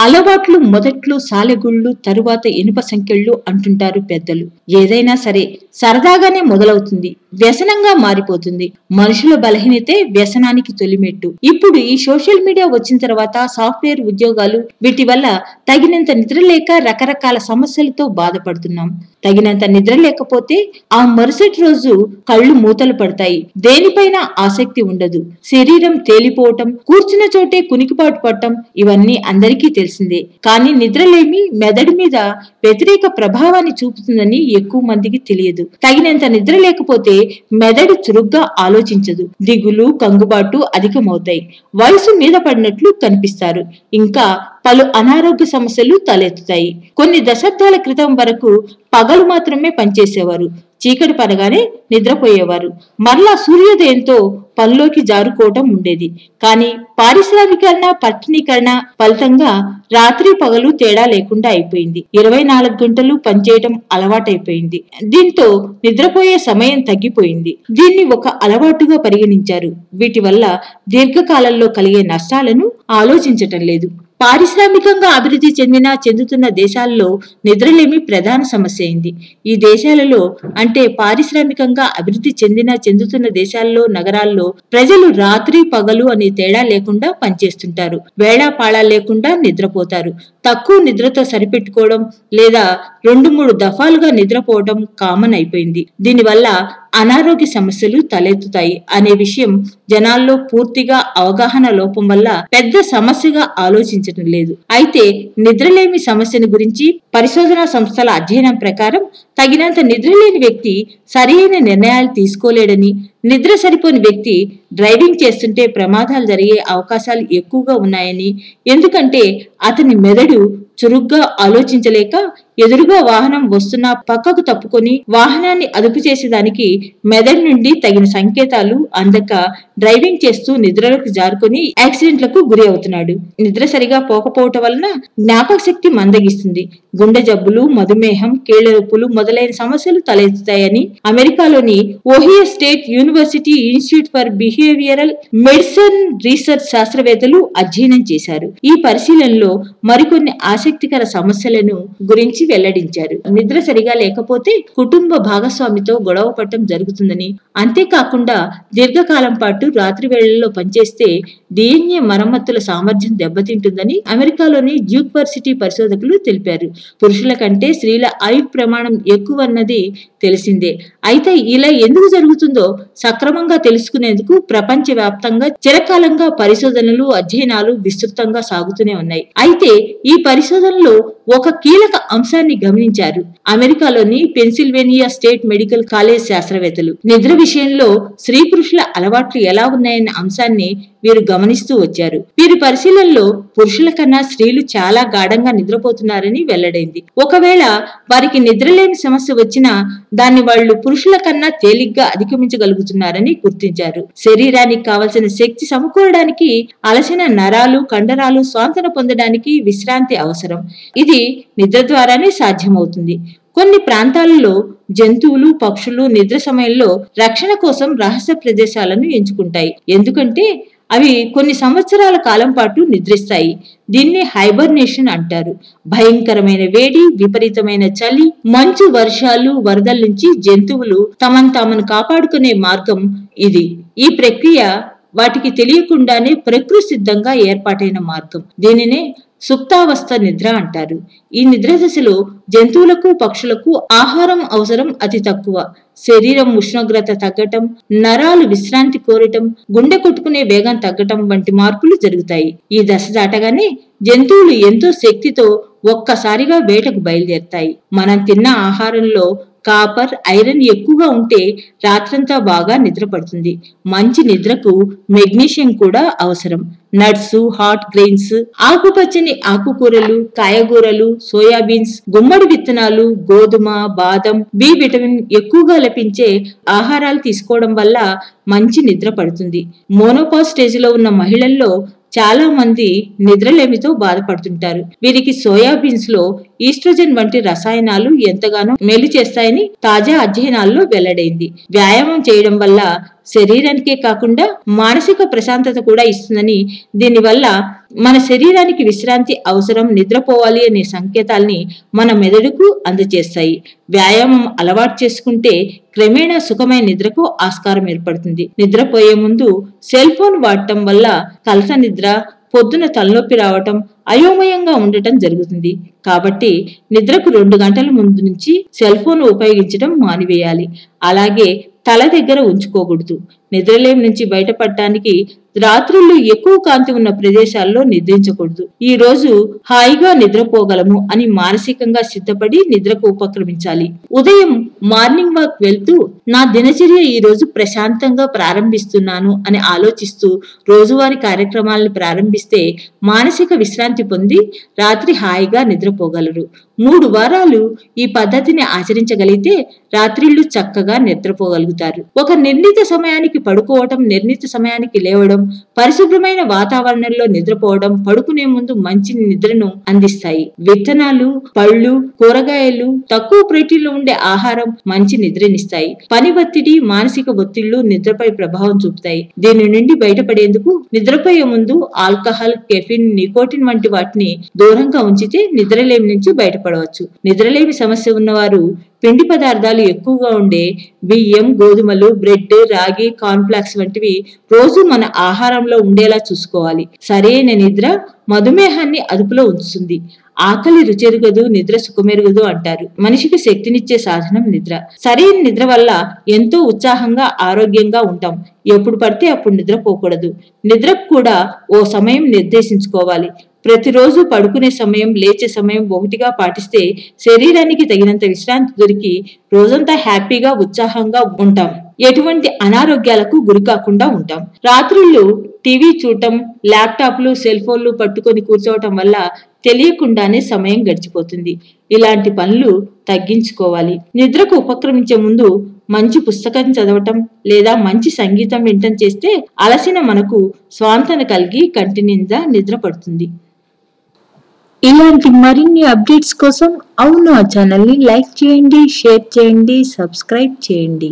అలవాట్లు మొదట్లో సాలెగుళ్ళు తరువాత ఇనుప సంఖ్యళ్ళు అంటుంటారు పెద్దలు. ఏదైనా సరే సరదాగానే మొదలవుతుంది. వ్యసనంగా మారిపోతుంది. మనుషుల బలహీనతే వ్యసనానికి తొలిమెట్టు. ఇప్పుడు ఈ సోషల్ మీడియా వచ్చిన తర్వాత సాఫ్ట్వేర్ ఉద్యోగాలు వీటి వల్ల తగినంత నిద్ర లేక రకరకాల సమస్యలతో బాధపడుతున్నాం. తగినంత నిద్ర లేకపోతే ఆ మరుసటి రోజు కళ్ళు మూతలు పడతాయి. దేనిపైన ఆసక్తి ఉండదు. శరీరం తేలిపోవటం కూర్చున్న చోటే కునికిపాటు పడటం ఇవన్నీ అందరికీ తెలిసిందే. కానీ నిద్రలేమి మెదడు మీద వ్యతిరేక ప్రభావాన్ని చూపుతుందని ఎక్కువ మందికి తెలియదు. తగినంత నిద్ర లేకపోతే మెదడు చురుగ్గా ఆలోచించదు. దిగులు కంగుబాటు అధికమవుతాయి. వయసు మీద పడినట్లు కనిపిస్తారు. ఇంకా పలు అనారోగ్య సమస్యలు తలెత్తుతాయి. కొన్ని దశాబ్దాల క్రితం వరకు పగలు మాత్రమే పనిచేసేవారు. చీకటి పడగానే నిద్రపోయేవారు. మరలా సూర్యోదయంతో పనిలోకి జారుకోవటం ఉండేది. కానీ పారిశ్రామికరణ పట్టణీకరణ ఫలితంగా రాత్రి పగలు తేడా లేకుండా అయిపోయింది. ఇరవై నాలుగు గంటలు పనిచేయటం అలవాటైపోయింది. దీంతో నిద్రపోయే సమయం తగ్గిపోయింది. దీన్ని ఒక అలవాటుగా పరిగణించారు. వీటి వల్ల దీర్ఘకాలంలో కలిగే నష్టాలను ఆలోచించటం లేదు. పారిశ్రామికంగా అభివృద్ధి చెందిన చెందుతున్న దేశాల్లో నిద్రలేమి ప్రధాన సమస్య అయింది. ఈ దేశాలలో అంటే పారిశ్రామికంగా అభివృద్ధి చెందిన చెందుతున్న దేశాల్లో నగరాల్లో ప్రజలు రాత్రి పగలు అనే తేడా లేకుండా పనిచేస్తుంటారు. వేళాపాళా లేకుండా నిద్రపోతారు. తక్కువ నిద్రతో సరిపెట్టుకోవడం లేదా రెండు మూడు దఫాలుగా నిద్రపోవడం కామన్ అయిపోయింది. దీనివల్ల అనారోగ్య సమస్యలు తలెత్తుతాయి అనే విషయం జనాల్లో పూర్తిగా అవగాహన లోపం వల్ల పెద్ద సమస్యగా ఆలోచించడం లేదు. అయితే నిద్రలేమి సమస్యను గురించి పరిశోధనా సంస్థల అధ్యయనం ప్రకారం తగినంత నిద్రలేని వ్యక్తి సరైన నిర్ణయాలు తీసుకోలేడని నిద్ర సరిపోని వ్యక్తి డ్రైవింగ్ చేస్తుంటే ప్రమాదాలు జరిగే అవకాశాలు ఎక్కువగా ఉన్నాయని ఎందుకంటే అతని మెదడు చురుగ్గా ఆలోచించలేక ఎదురుగా వాహనం వస్తున్నా పక్కకు తప్పుకొని వాహనాన్ని అదుపు చేసేదానికి మెదడు నుండి తగిన సంకేతాలు అందక డ్రైవింగ్ చేస్తూ నిద్రలకు జారుకొని యాక్సిడెంట్లకు గురి అవుతున్నాడు. నిద్ర సరిగా పోకపోవటం వలన జ్ఞాపక శక్తి మందగిస్తుంది. గుండె జబ్బులు మధుమేహం కీళ్ళ నొప్పులు మొదలైన సమస్యలు తలెత్తుతాయని అమెరికాలోని Ohio State University Institute for Behavioural Medicine Research శాస్త్రవేత్తలు అధ్యయనం చేశారు. ఈ పరిశీలనలో మరికొన్ని ఆసక్తికర సమస్యలను గురించి వెల్లడించారు. నిద్ర సరిగా లేకపోతే కుటుంబ భాగస్వామితో గొడవ పడటం జరుగుతుందని. అంతేకాకుండా దీర్ఘకాలం పాటు రాత్రి వేళల్లో పనిచేస్తే డిఎన్ఏ మరమ్మతుల సామర్థ్యం దెబ్బతింటుందని అమెరికాలోని డ్యూక్వర్సిటీ పరిశోధకులు తెలిపారు. పురుషుల కంటే స్త్రీల ఆయు ప్రమాణం ఎక్కువన్నది తెలిసిందే. అయితే ఇలా ఎందుకు జరుగుతుందో సక్రమంగా తెలుసుకునేందుకు ప్రపంచ వ్యాప్తంగా చిరకాలంగా పరిశోధనలు అధ్యయనాలు విస్తృతంగా సాగుతూనే ఉన్నాయి. అయితే ఈ పరిశోధనలో ఒక కీలక అంశాన్ని గమనించారు. అమెరికాలోని పెన్సిల్వేనియా స్టేట్ మెడికల్ కాలేజ్ శాస్త్రవేత్తలు. నిద్ర విషయంలో స్త్రీ పురుషుల అలవాట్లు ఎలా ఉన్నాయన్న అంశాన్ని వీరు గమనిస్తూ వచ్చారు. వీరి పరిశీలనలో పురుషుల కన్నా స్త్రీలు చాలా గాఢంగా నిద్రపోతున్నారని వెల్లడైంది. ఒకవేళ వారికి నిద్రలేని సమస్య వచ్చినా దాన్ని వాళ్ళు పురుషుల కన్నా తేలిగ్గా అధిగమించగలుగుతున్నారని గుర్తించారు. శరీరానికి కావలసిన శక్తి సమకూరడానికి అలసిన నరాలు కండరాలు స్వాంతన పొందడానికి విశ్రాంతి అవసరం. ఇది నిద్ర ద్వారా ద్వారానే సాధ్యమవుతుంది. కొన్ని ప్రాంతాలలో జంతువులు పక్షులు నిద్ర సమయంలో రక్షణ కోసం రహస్య ప్రదేశాలను ఎంచుకుంటాయి. ఎందుకంటే అవి కొన్ని సంవత్సరాల కాలం పాటు నిద్రిస్తాయి. దీన్ని హైబర్నేషన్ అంటారు. భయంకరమైన వేడి విపరీతమైన చలి మంచు వర్షాలు వరదల నుంచి జంతువులు తమను తామను కాపాడుకునే మార్గం ఇది. ఈ ప్రక్రియ వాటికి తెలియకుండానే ప్రకృతి సిద్ధంగా ఏర్పాటైన మార్గం. దీనినే సుప్తావస్థ నిద్ర అంటారు. ఈ నిద్ర దశలో జంతువులకు పక్షులకు ఆహారం అవసరం అతి తక్కువ. శరీరం ఉష్ణోగ్రత తగ్గటం నరాలు విశ్రాంతి కోరటం గుండె కొట్టుకునే వేగం తగ్గటం వంటి మార్పులు జరుగుతాయి. ఈ దశ దాటగానే జంతువులు ఎంతో శక్తితో ఒక్కసారిగా వేటకు బయలుదేరుతాయి. మనం తిన్న ఆహారంలో కాపర్ ఐరన్ ఎక్కువగా ఉంటే రాత్రంతా బాగా నిద్ర పడుతుంది మంచి నిద్రకు మెగ్నీషియం కూడా అవసరం. నట్స్ హాట్ గ్రెయిన్స్ ఆకుపచ్చని ఆకుకూరలు కాయగూరలు సోయాబీన్స్ గుమ్మడి విత్తనాలు గోధుమ బాదం బి విటమిన్ ఎక్కువగా లభించే ఆహారాలు తీసుకోవడం వల్ల మంచి నిద్ర పడుతుంది. మోనోపా స్టేజ్లో ఉన్న మహిళల్లో చాలా మంది నిద్రలేమితో బాధపడుతుంటారు. వీరికి సోయాబీన్స్లో ఈస్ట్రోజన్ వంటి రసాయనాలు ఎంతగానో మేలు చేస్తాయని తాజా అధ్యయనాల్లో వెల్లడైంది. వ్యాయామం చేయడం వల్ల శరీరానికే కాకుండా మానసిక ప్రశాంతత కూడా ఇస్తుందని దీనివల్ల మన శరీరానికి విశ్రాంతి అవసరం నిద్రపోవాలి అనే సంకేతాల్ని మన మెదడుకు అందజేస్తాయి. వ్యాయామం అలవాటు చేసుకుంటే క్రమేణా సుఖమైన నిద్రకు ఆస్కారం ఏర్పడుతుంది. నిద్రపోయే ముందు సెల్ ఫోన్ వాడటం వల్ల కలస నిద్ర పొద్దున తలనొప్పి రావటం అయోమయంగా ఉండటం జరుగుతుంది. కాబట్టి నిద్రకు రెండు గంటల ముందు నుంచి సెల్ ఫోన్ ఉపయోగించడం మానివేయాలి. అలాగే తల దగ్గర ఉంచుకోకూడదు. నిద్రలేం నుంచి బయటపడటానికి రాత్రుల్లో ఎక్కువ కాంతి ఉన్న ప్రదేశాల్లో నిద్రించకూడదు. ఈ రోజు హాయిగా నిద్రపోగలము అని మానసికంగా సిద్ధపడి నిద్రకు ఉపక్రమించాలి. ఉదయం మార్నింగ్ వాక్ వెళ్తూ నా దినచర్య ఈ రోజు ప్రశాంతంగా ప్రారంభిస్తున్నాను అని ఆలోచిస్తూ రోజువారి కార్యక్రమాలను ప్రారంభిస్తే మానసిక విశ్రాంతి పొంది రాత్రి హాయిగా నిద్రపోగలరు. మూడు వారాలు ఈ పద్ధతిని ఆచరించగలిగితే రాత్రిళ్ళు చక్కగా నిద్రపోగలుగుతారు. ఒక నిర్ణీత సమయానికి పడుకోవటం నిర్ణీత సమయానికి లేవడం పరిశుభ్రమైన వాతావరణంలో నిద్రపోవడం పడుకునే ముందు మంచి నిద్రను అందిస్తాయి. విత్తనాలు పళ్ళు కూరగాయలు తక్కువ ప్రోటీన్లు ఉండే ఆహారం మంచి నిద్రనిస్తాయి. పని ఒత్తిడి మానసిక ఒత్తిళ్ళు నిద్రపై ప్రభావం చూపుతాయి. దీని నుండి బయటపడేందుకు నిద్రపోయే ముందు ఆల్కహాల్ కెఫిన్ నికోటిన్ వంటి వాటిని దూరంగా ఉంచితే నిద్రలేమి నుంచి బయటపడవచ్చు నిద్రలేమి సమస్య ఉన్నవారు పిండి పదార్థాలు ఎక్కువగా ఉండే బియ్యం గోధుమలు బ్రెడ్ రాగి కాన్ఫ్లాక్స్ వంటివి రోజు మన ఆహారంలో ఉండేలా చూసుకోవాలి. సరైన నిద్ర మధుమేహాన్ని అదుపులో ఉంచుతుంది. ఆకలి రుచెరుగదు నిద్ర సుఖమెరుగదు అంటారు. మనిషికి శక్తినిచ్చే సాధనం నిద్ర. సరైన నిద్ర వల్ల ఎంతో ఉత్సాహంగా ఆరోగ్యంగా ఉంటాం. ఎప్పుడు పడితే అప్పుడు నిద్రపోకూడదు నిద్రకు కూడా ఓ సమయం నిర్దేశించుకోవాలి. ప్రతిరోజు పడుకునే సమయం లేచే సమయం ఒకటిగా పాటిస్తే శరీరానికి తగినంత విశ్రాంతి దొరికి రోజంతా హ్యాపీగా ఉత్సాహంగా ఉంటాం. ఎటువంటి అనారోగ్యాలకు గురి కాకుండా ఉంటాం. రాత్రుళ్ళు టీవీ చూడటం ల్యాప్టాప్లు సెల్ ఫోన్లు పట్టుకొని కూర్చోవటం వల్ల తెలియకుండానే సమయం గడిచిపోతుంది. ఇలాంటి పనులు తగ్గించుకోవాలి. నిద్రకు ఉపక్రమించే ముందు మంచి పుస్తకం చదవటం లేదా మంచి సంగీతం వినటం చేస్తే అలసిన మనకు స్వాంతన కలిగి కంటి నిండా నిద్ర పడుతుంది. ఇలాంటి మరిన్ని అప్డేట్స్ కోసం అవును ఆ ఛానల్ని లైక్ చేయండి షేర్ చేయండి సబ్స్క్రైబ్ చేయండి.